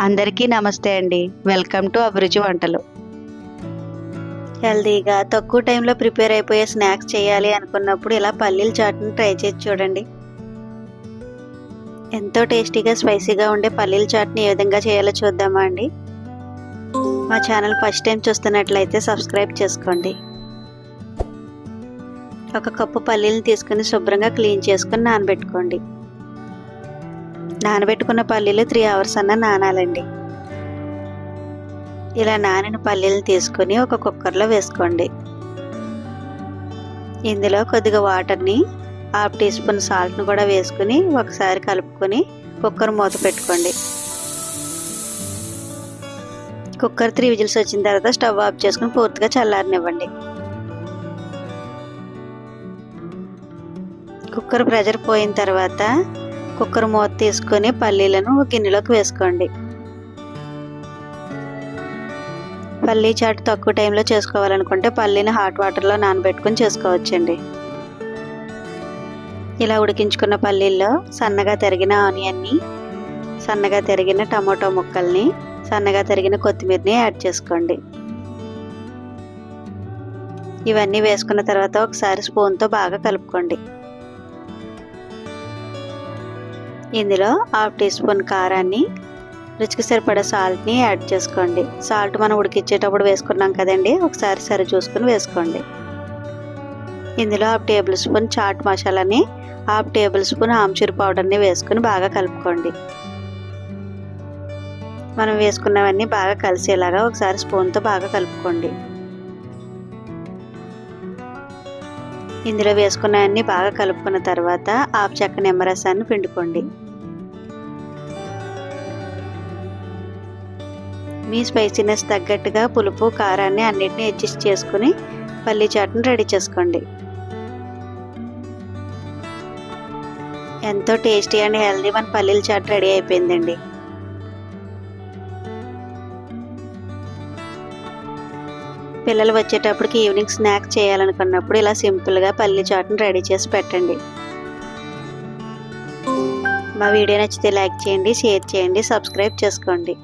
అందరికీ నమస్తే అండి. వెల్కమ్ టు అభిరుచి వంటలు. హెల్తీగా తక్కువ టైంలో ప్రిపేర్ అయిపోయే స్నాక్స్ చేయాలి అనుకున్నప్పుడు ఇలా పల్లీల చాట్ని ట్రై చేసి చూడండి. ఎంతో టేస్టీగా స్పైసీగా ఉండే పల్లీల చాట్ని ఏ విధంగా చేయాలో చూద్దామా అండి. మా ఛానల్ ఫస్ట్ టైం చూస్తున్నట్లయితే సబ్స్క్రైబ్ చేసుకోండి. ఒక కప్పు పల్లీలను తీసుకుని శుభ్రంగా క్లీన్ చేసుకుని నానబెట్టుకోండి. నానబెట్టుకున్న పల్లీలు త్రీ అవర్స్ అన్న నానాలండి. ఇలా నానిన పల్లీలను తీసుకొని ఒక కుక్కర్లో వేసుకోండి. ఇందులో కొద్దిగా వాటర్ని హాఫ్ టీ స్పూన్ సాల్ట్ను కూడా వేసుకుని ఒకసారి కలుపుకొని కుక్కర్ మూత పెట్టుకోండి. కుక్కర్ త్రీ విజిల్స్ వచ్చిన తర్వాత స్టవ్ ఆఫ్ చేసుకుని పూర్తిగా చల్లారనివ్వండి. కుక్కర్ ప్రెజర్ పోయిన తర్వాత కుక్కర్ మూత తీసుకొని పల్లీలను ఒక గిన్నెలోకి వేసుకోండి. పల్లీ చాట్ తక్కువ టైంలో చేసుకోవాలనుకుంటే పల్లీని హాట్ వాటర్లో నానబెట్టుకొని చేసుకోవచ్చండి. ఇలా ఉడికించుకున్న పల్లీల్లో సన్నగా తరిగిన ఆనియన్ని సన్నగా తరిగిన టమాటో ముక్కల్ని సన్నగా తరిగిన కొత్తిమీరని యాడ్ చేసుకోండి. ఇవన్నీ వేసుకున్న తర్వాత ఒకసారి స్పూన్తో బాగా కలుపుకోండి. ఇందులో హాఫ్ టీ స్పూన్ కారాన్ని రుచికి సరిపడా సాల్ట్ని యాడ్ చేసుకోండి. సాల్ట్ మనం ఉడికిచ్చేటప్పుడు వేసుకున్నాం కదండి ఒకసారి సరి చూసుకుని వేసుకోండి. ఇందులో హాఫ్ టేబుల్ స్పూన్ చాట్ మసాలాని హాఫ్ టేబుల్ స్పూన్ ఆమ్చూర్ పౌడర్ని వేసుకుని బాగా కలుపుకోండి. మనం వేసుకున్నవన్నీ బాగా కలిసేలాగా ఒకసారి స్పూన్తో బాగా కలుపుకోండి. ఇందులో వేసుకున్న అన్ని బాగా కలుపుకున్న తర్వాత ఆపు చెక్క నిమ్మరసాన్ని పిండుకోండి. మీ స్పైసీనెస్ తగ్గట్టుగా పులుపు కారాన్ని అన్నిటిని అడ్జస్ట్ చేసుకుని పల్లీ చాట్ని రెడీ చేసుకోండి. ఎంతో టేస్టీ అండ్ హెల్దీ మన పల్లీల చాట్ రెడీ అయిపోయిందండి. పిల్లలు వచ్చేటప్పటికి ఈవినింగ్ స్నాక్ చేయాలనుకున్నప్పుడు ఇలా సింపుల్గా పల్లి చాట్ని రెడీ చేసి పెట్టండి. మా వీడియో నచ్చితే లైక్ చేయండి షేర్ చేయండి సబ్స్క్రైబ్ చేసుకోండి.